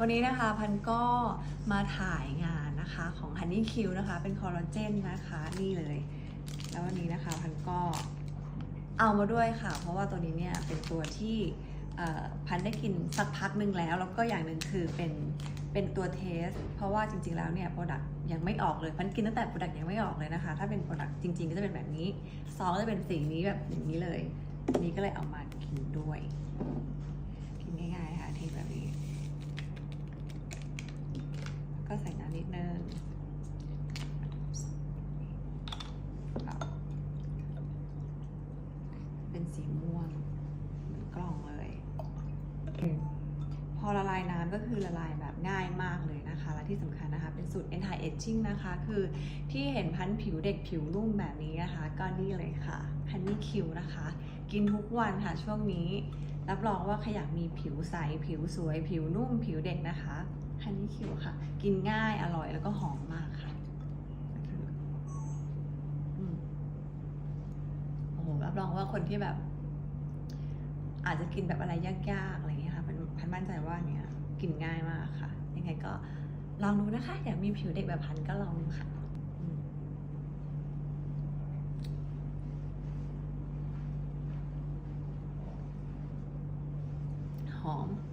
วันนี้นะคะพันก็มาถ่ายงานนะคะของ Honey Q นะคะ เป็นคอลลาเจนนะคะนี่เลย แล้ววันนี้นะคะพันก็เอามาด้วยค่ะ เพราะว่าตัวนี้เนี่ยเป็นตัวที่พันได้กินสักพักหนึ่งแล้ว แล้วก็อย่างหนึ่งคือเป็นเป็นตัวเทส เพราะว่าจริงๆแล้วเนี่ยโปรดักต์ยังไม่ออกเลย พันกินตั้งแต่โปรดักต์ยังไม่ออกเลยนะคะ ถ้าเป็นโปรดักต์จริงๆก็จะเป็นแบบนี้ซองก็จะเป็นสีนี้แบบอย่างนี้เลยนนี้ก็เลยเอามากินด้วย กินง่ายๆค่ะเทแบบนี้ ก็ใส่น้ำนิดนึงเป็นสีม่วงเหมือนกล่องเลย พอละลายน้ำก็คือละลายแบบง่ายมากเลยนะคะ และที่สำคัญนะคะ เป็นสูตร anti aging นะคะ คือที่เห็นพันผิวเด็กผิวนุ่มแบบนี้นะคะ ก็นี่เลยค่ะ Honey Q นะคะ กินทุกวันค่ะช่วงนี้ รับรองว่าใครอยากมีผิวใส ผิวสวย ผิวนุ่ม ผิวเด็กนะคะฮันนี่คิวค่ะ กินง่ายอร่อยแล้วก็หอมมากค่ะโอ้โหรับรองว่าคนที่แบบ อาจจะกินแบบอะไรยากๆอะไรอย่างเงี้ยค่ะพันมั่นใจว่าเนี่ยกินง่ายมากค่ะ ยังไงก็ลองดูนะคะ อยากมีผิวเด็กแบบพันก็ลองดูค่ะ home.